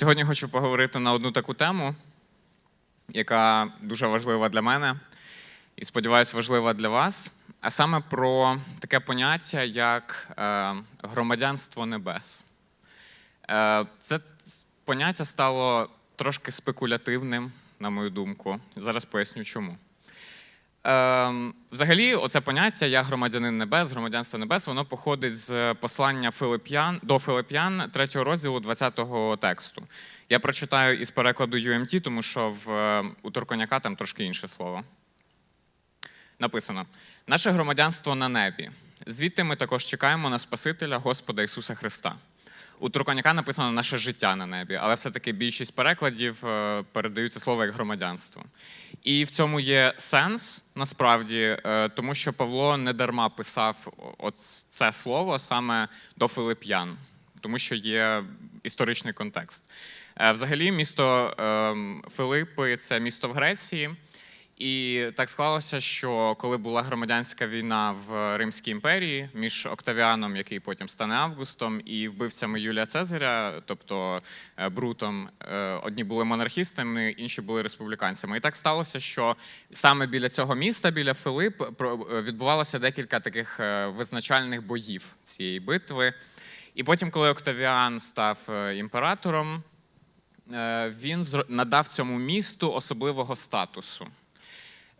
Сьогодні хочу поговорити на одну таку тему, яка дуже важлива для мене і, сподіваюся, важлива для вас, а саме про таке поняття, як е, громадянство небес. Е, Це поняття стало трошки спекулятивним, на мою думку. Зараз поясню чому. Ем, взагалі, оце поняття я громадянин небес, громадянство небес, воно походить з послання Филип'ян до Филип'ян, третього розділу 20-го тексту. Я прочитаю із перекладу UMT, тому що в, е, у Турконяка там трошки інше слово. Написано: наше громадянство на небі. Звідти ми також чекаємо на Спасителя Господа Ісуса Христа. У Турконяка написано наше життя на небі, але все-таки більшість перекладів е, передають слово як громадянство. І в цьому є сенс насправді, е, тому що Павло не дарма писав от це слово саме до Филип'ян, тому що є історичний контекст. Е, Взагалі, місто ем, Филипи це місто в Греції. І так склалося, що коли була громадянська війна в Римській імперії між Октавіаном, який потім стане Августом, і вбивцями Юлія Цезаря, тобто е, Брутом, е, одні були монархістами, інші були республіканцями. І так сталося, що саме біля цього міста, біля Филип, е, відбувалося декілька таких визначальних боїв цієї битви. І потім, коли Октавіан став імператором, він надав цьому місту особливого статусу.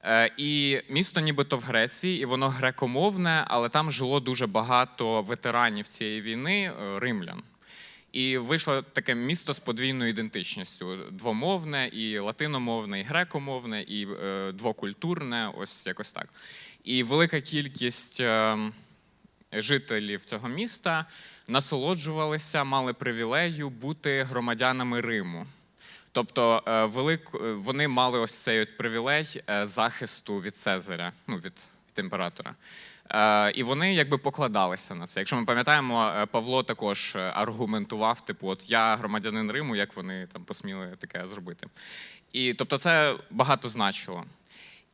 Е, І місто нібито в Греції, і воно грекомовне, але там жило дуже багато ветеранів цієї війни, е, римлян. І вийшло таке місто з подвійною ідентичністю: двомовне, і латиномовне, і грекомовне, і е, двокультурне, ось якось так. І велика кількість жителів цього міста насолоджувалися, мали привілею бути громадянами Риму. Тобто е, велик, е, вони мали ось цей ось привілей е, захисту від Цезаря, ну від, від імператора. І вони якби покладалися на це. Якщо ми пам'ятаємо, Павло також аргументував, типу, от я громадянин Риму, як вони там посміли таке зробити. І тобто це багато значило.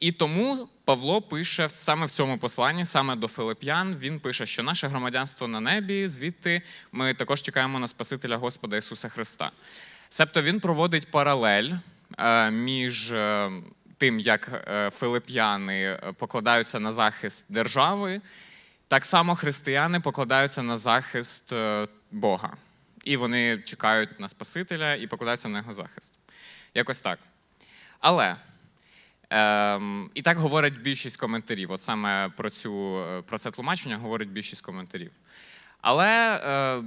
І тому Павло пише саме в цьому посланні, саме до Филип'ян, він пише, що наше громадянство на небі, звідти ми також чекаємо на Спасителя Господа Ісуса Христа. Себто він проводить паралель е, між е, тим, як е, филип'яни покладаються на захист держави, так само християни покладаються на захист Бога. І вони чекають на Спасителя і покладаються на його захист. Якось так. Але Ем, і так говорить більшість коментарів. От саме про, цю, про це тлумачення говорить більшість коментарів. Але е,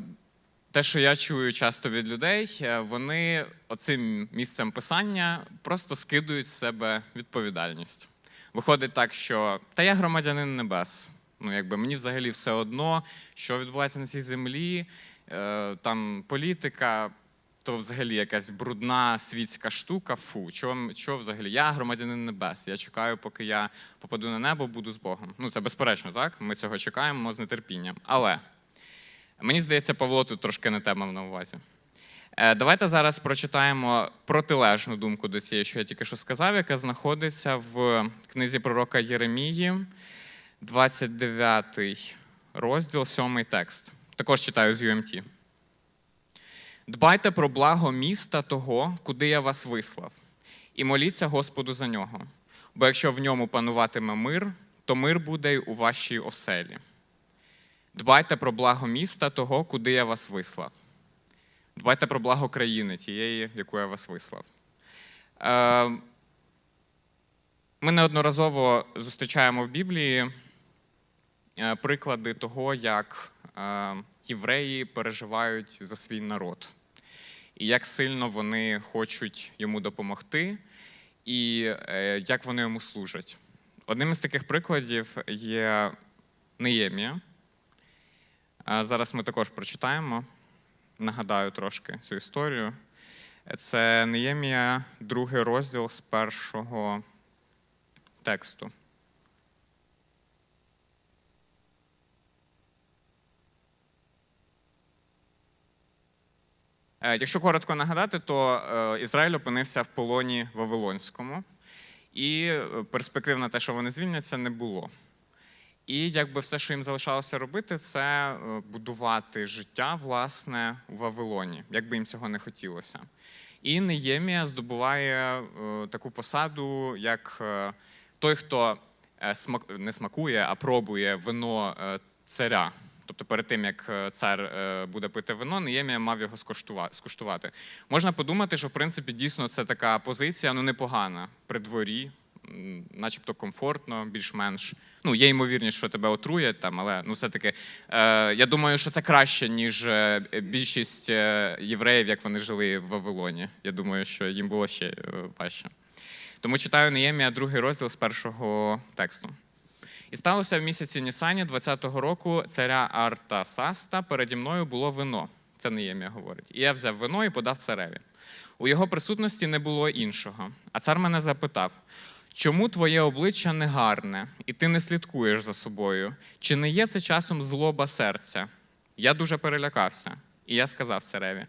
те, що я чую часто від людей, е, вони оцим місцем писання просто скидують з себе відповідальність. Виходить так, що та я громадянин небес. Ну, якби мені взагалі все одно, що відбувається на цій землі, е, там політика, то взагалі якась брудна світська штука. Фу, чого, чого взагалі? Я громадянин небес. Я чекаю, поки я попаду на небо, буду з Богом. Ну, це безперечно, так? Ми цього чекаємо з нетерпінням. Але мені здається, Павло тут трошки не те мав на увазі. Е, Давайте зараз прочитаємо протилежну думку до цієї, що я тільки що сказав, яка знаходиться в книзі пророка Єремії, 29 розділ, 7 текст. Також читаю з UMT. Дбайте про благо міста того, куди я вас вислав, і моліться Господу за нього. Бо якщо в ньому пануватиме мир, то мир буде й у вашій оселі. Дбайте про благо міста того, куди я вас вислав. Дбайте про благо країни, тієї, яку я вас вислав. Е, Ми неодноразово зустрічаємо в Біблії е, приклади того, як е, євреї переживають за свій народ, і як сильно вони хочуть йому допомогти, і як вони йому служать. Одним із таких прикладів є Неємія. Зараз ми також прочитаємо. Нагадаю трошки цю історію. Це Неємія, другий розділ з першого тексту. Е, Якщо коротко нагадати, то е, Ізраїль опинився в полоні Вавилонському, і е, перспектив на те, що вони звільняться, не було. І якби все, що їм залишалося робити, це е, будувати життя власне у Вавилоні, як би їм цього не хотілося. І Неємія здобуває е, таку посаду, як е, той, хто смак, не смакує, а пробує вино царя. Тобто перед тим, як цар буде пити вино, Неємія мав його скуштува- скуштувати. Можна подумати, що в принципі дійсно це така позиція ну, непогана при дворі, начебто комфортно, більш-менш. Ну, є ймовірність, що тебе отруять там, але ну, все-таки е, я думаю, що це краще, ніж е, більшість е, євреїв, як вони жили в Вавилоні. Я думаю, що їм було ще е, важче. Тому читаю Неємія, другий розділ з першого тексту. І сталося в місяці Нісані 20-го року царя Артасаста переді мною було вино. Це Неємія говорить. І я взяв вино і подав цареві. У його присутності не було іншого. А цар мене запитав: чому твоє обличчя негарне, і ти не слідкуєш за собою? Чи не є це часом злоба серця? Я дуже перелякався, і я сказав цареві: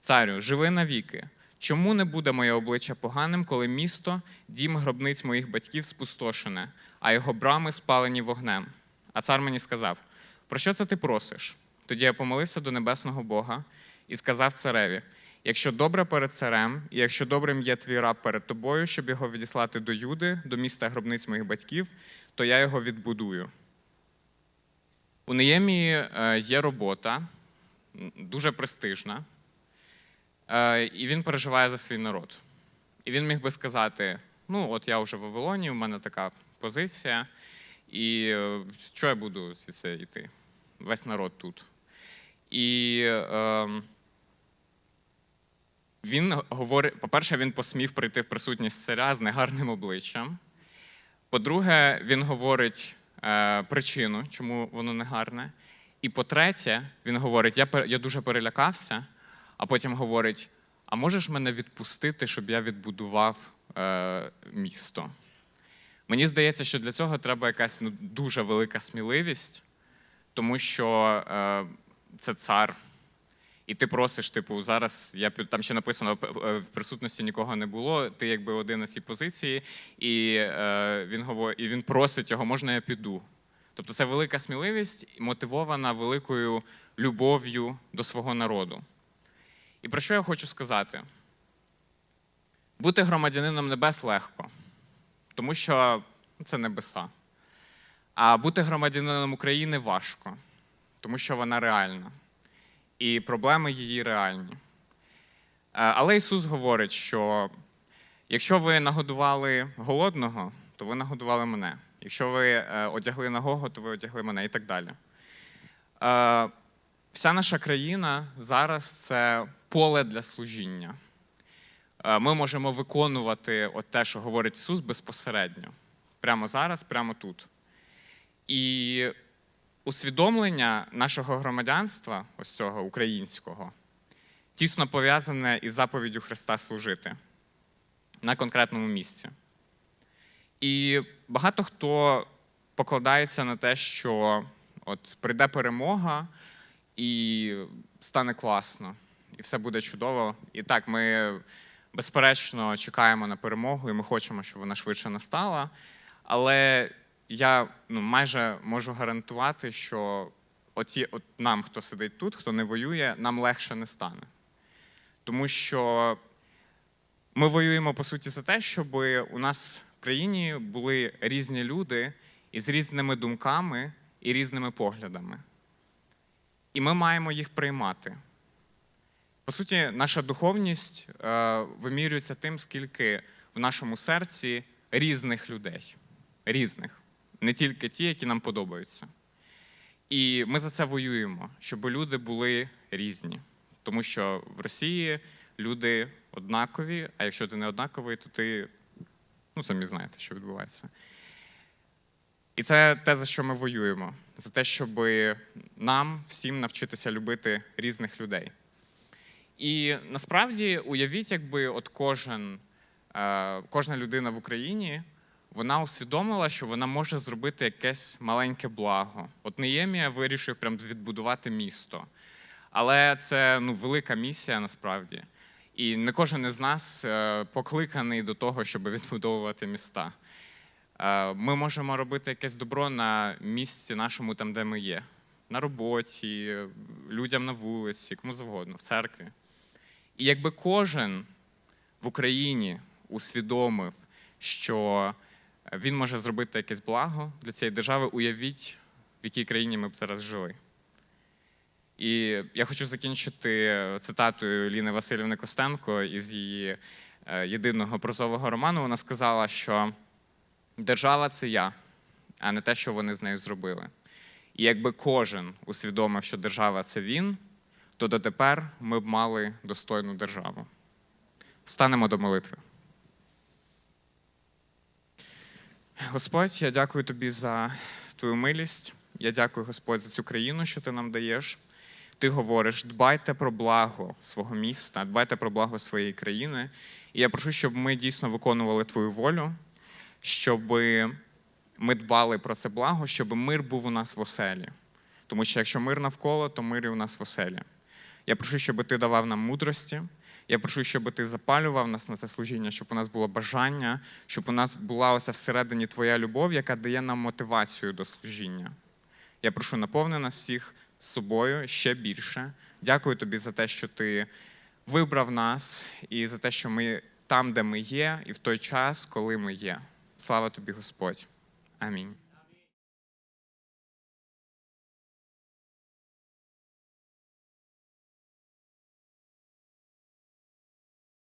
Царю, живи навіки. Чому не буде моє обличчя поганим, коли місто, дім гробниць моїх батьків спустошене, а його брами спалені вогнем? А цар мені сказав: Про що це ти просиш? Тоді я помолився до небесного Бога і сказав цареві: якщо добре перед царем, і якщо добрим є твій раб перед тобою, щоб його відіслати до Юди, до міста гробниць моїх батьків, то я його відбудую. У Неємії е, є робота, дуже престижна, е, і він переживає за свій народ. І він міг би сказати: ну, от я вже в Вавилоні, у мене така позиція, і е, що я буду звідси йти? Весь народ тут. І е, він говорить: по-перше, він посмів прийти в присутність царя з негарним обличчям. По-друге, він говорить е, причину, чому воно негарне. І по-третє, він говорить: я, я дуже перелякався, а потім говорить: а можеш мене відпустити, щоб я відбудував е, місто? Мені здається, що для цього треба якась ну, дуже велика сміливість, тому що е, це цар. І ти просиш, типу, зараз я там ще написано е, в присутності нікого не було. Ти якби один на цій позиції, і е, він говорить, і він просить його, можна я піду. Тобто це велика сміливість, мотивована великою любов'ю до свого народу. І про що я хочу сказати? Бути громадянином небес легко, тому що це небеса. А бути громадянином України важко, тому що вона реальна. І проблеми її реальні. Е, Але Ісус говорить, що якщо ви нагодували голодного, то ви нагодували мене. Якщо ви е, одягли нагого, то ви одягли мене і так далі. Е, Вся наша країна зараз це поле для служіння. Ми можемо виконувати от те, що говорить Ісус, безпосередньо. Прямо зараз, прямо тут. І усвідомлення нашого громадянства, ось цього українського, тісно пов'язане із заповіддю Христа служити на конкретному місці. І багато хто покладається на те, що от прийде перемога і стане класно, і все буде чудово. І так, ми безперечно чекаємо на перемогу, і ми хочемо, щоб вона швидше настала. Але я ну, майже можу гарантувати, що оці, от нам, хто сидить тут, хто не воює, нам легше не стане. Тому що ми воюємо, по суті, за те, щоб у нас в країні були різні люди із різними думками і різними поглядами. І ми маємо їх приймати. По суті, наша духовність е, вимірюється тим, скільки в нашому серці різних людей. Різних. Не тільки ті, які нам подобаються. І ми за це воюємо, щоб люди були різні. Тому що в Росії люди однакові, а якщо ти не однаковий, то ти ну, самі знаєте, що відбувається. І це те, за що ми воюємо, за те, щоб нам всім навчитися любити різних людей. І насправді уявіть, якби от кожен, е, кожна людина в Україні вона усвідомила, що вона може зробити якесь маленьке благо. От Неємія вирішив прям відбудувати місто. Але це ну, велика місія насправді. І не кожен із нас е, покликаний до того, щоб відбудовувати міста. Е, Ми можемо робити якесь добро на місці нашому, там, де ми є, на роботі, людям на вулиці, кому завгодно, в церкві. І якби кожен в Україні усвідомив, що він може зробити якесь благо для цієї держави, уявіть, в якій країні ми б зараз жили. І я хочу закінчити цитатою Ліни Васильівни Костенко із її е, єдиного прозового роману. Вона сказала, що держава це я, а не те, що вони з нею зробили. І якби кожен усвідомив, що держава це він, то дотепер ми б мали достойну державу. Встанемо до молитви. Господь, я дякую тобі за твою милість. Я дякую, Господь, за цю країну, що ти нам даєш. Ти говориш, дбайте про благо свого міста, дбайте про благо своєї країни. І я прошу, щоб ми дійсно виконували твою волю, щоб ми дбали про це благо, щоб мир був у нас в оселі. Тому що якщо мир навколо, то мир і у нас в оселі. Я прошу, щоб ти давав нам мудрості. Я прошу, щоб ти запалював нас на це служіння, щоб у нас було бажання, щоб у нас була ося всередині твоя любов, яка дає нам мотивацію до служіння. Я прошу, наповни нас всіх собою ще більше. Дякую тобі за те, що ти вибрав нас, і за те, що ми там, де ми є, і в той час, коли ми є. Слава тобі, Господь. Амінь.